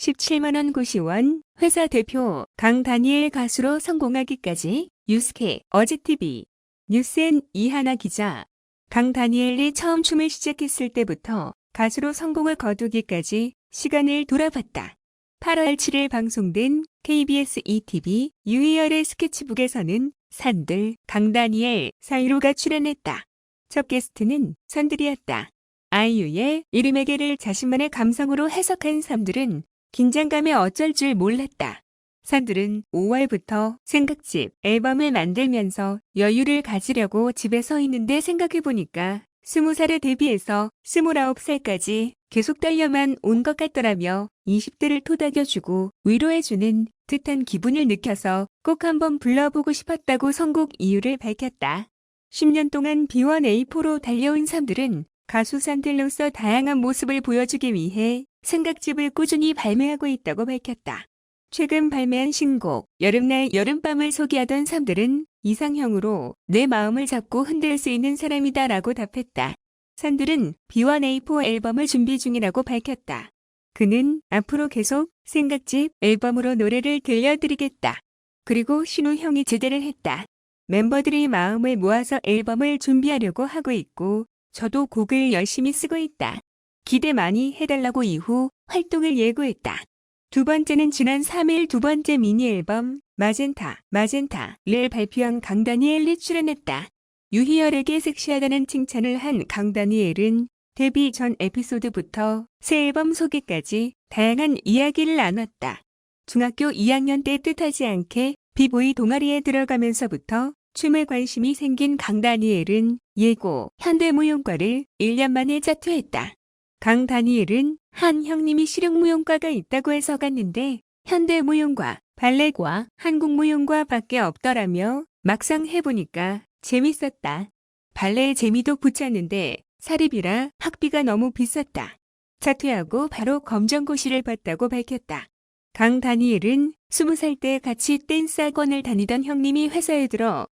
17만원 고시원, 회사 대표 강다니엘 가수로 성공하기까지 유스케 어제TV 뉴스엔 이하나 기자 강다니엘이 처음 춤을 시작했을 때부터 가수로 성공을 거두기까지 시간을 돌아봤다. 8월 7일 방송된 KBS ETV 유희열의 스케치북에서는 산들, 강다니엘, 사이로가 출연했다. 첫 게스트는 선들이었다. 아이유의 이름의 개를 자신만의 감성으로 해석한 삶들은 긴장감에 어쩔 줄 몰랐다. 산들은 5월부터 생각집 앨범을 만들면서 여유를 가지려고 집에 서 있는데 생각해보니까 20살에 데뷔해서 29살까지 계속 달려만 온 것 같더라며 20대를 토닥여주고 위로해주는 듯한 기분을 느껴서 꼭 한번 불러보고 싶었다고 선곡 이유를 밝혔다. 10년 동안 B1A4로 달려온 삶들은 가수 산들로서 다양한 모습을 보여주기 위해 생각집을 꾸준히 발매하고 있다고 밝혔다. 최근 발매한 신곡 여름날 여름밤을 소개하던 삶들은 이상형으로 내 마음을 잡고 흔들 수 있는 사람이다 라고 답했다. 산들은 B1A4 앨범을 준비 중이라고 밝혔다. 그는 앞으로 계속 생각집 앨범으로 노래를 들려드리겠다. 그리고 신우 형이 제대를 했다. 멤버들이 마음을 모아서 앨범을 준비하려고 하고 있고 저도 곡을 열심히 쓰고 있다. 기대 많이 해달라고 이후 활동을 예고했다. 두 번째는 지난 3일 두 번째 미니 앨범 마젠타, 마젠타를 발표한 강다니엘이 출연했다. 유희열에게 섹시하다는 칭찬을 한 강다니엘은 데뷔 전 에피소드부터 새 앨범 소개까지 다양한 이야기를 나눴다. 중학교 2학년 때 뜻하지 않게 비보이 동아리에 들어가면서부터 춤에 관심이 생긴 강다니엘은 예고 현대무용과를 1년 만에 자퇴했다. 강 다니엘은 한 형님이 실용무용과가 있다고 해서 갔는데 현대무용과, 발레과, 한국무용과 밖에 없더라며 막상 해보니까 재밌었다. 발레의 재미도 붙였는데 사립이라 학비가 너무 비쌌다. 자퇴하고 바로 검정고시를 봤다고 밝혔다. 강 다니엘은 20살 때 같이 댄스 학원을 다니던 형님이 회사에 들어